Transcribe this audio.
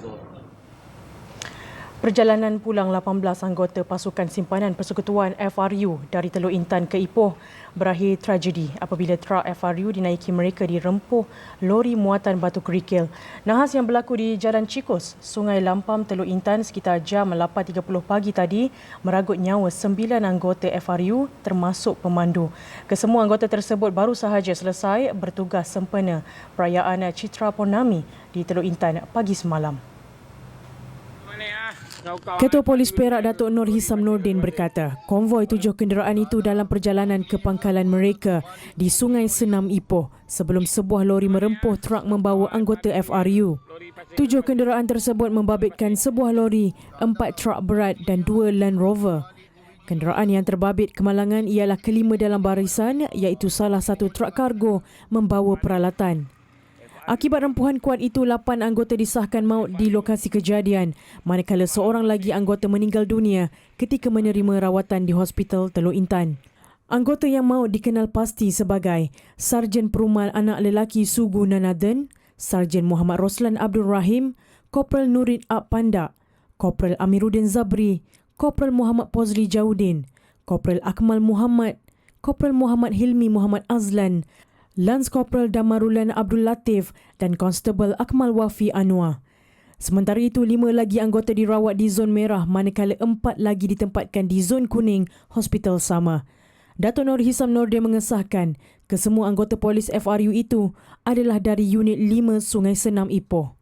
زار Perjalanan pulang 18 anggota pasukan simpanan Persekutuan FRU dari Teluk Intan ke Ipoh berakhir tragedi apabila truk FRU dinaiki mereka di rempuh lori muatan batu kerikil. Nahas yang berlaku di Jalan Cikos, Sungai Lampam, Teluk Intan sekitar jam 8.30 pagi tadi meragut nyawa sembilan anggota FRU termasuk pemandu. Kesemua anggota tersebut baru sahaja selesai bertugas sempena perayaan Citra Purnami di Teluk Intan pagi semalam. Ketua Polis Perak Datuk Nur Hisam Nordin berkata, konvoi tujuh kenderaan itu dalam perjalanan ke pangkalan mereka di Sungai Senam Ipoh sebelum sebuah lori merempuh truk membawa anggota FRU. Tujuh kenderaan tersebut membabitkan sebuah lori, empat truk berat dan dua Land Rover. Kenderaan yang terbabit kemalangan ialah kelima dalam barisan iaitu salah satu truk kargo membawa peralatan. Akibat rempuhan kuat itu, lapan anggota disahkan maut di lokasi kejadian, manakala seorang lagi anggota meninggal dunia ketika menerima rawatan di Hospital Teluk Intan. Anggota yang maut dikenal pasti sebagai Sarjan Perumal Anak Lelaki Sugu Nanadhan, Sarjan Muhammad Roslan Abdul Rahim, Kopral Nurin Ab Panda, Kopral Amiruddin Zabri, Kopral Muhammad Pozli Jaudin, Kopral Akmal Muhammad, Kopral Muhammad Hilmi Muhammad Azlan, Lance Corporal Damarulan Abdul Latif dan Konstable Akmal Wafi Anwar. Sementara itu, lima lagi anggota dirawat di zon merah manakala empat lagi ditempatkan di zon kuning hospital sama. Dato' Nur Hisam Nordin mengesahkan kesemua anggota polis FRU itu adalah dari unit 5 Sungai Senam Ipoh.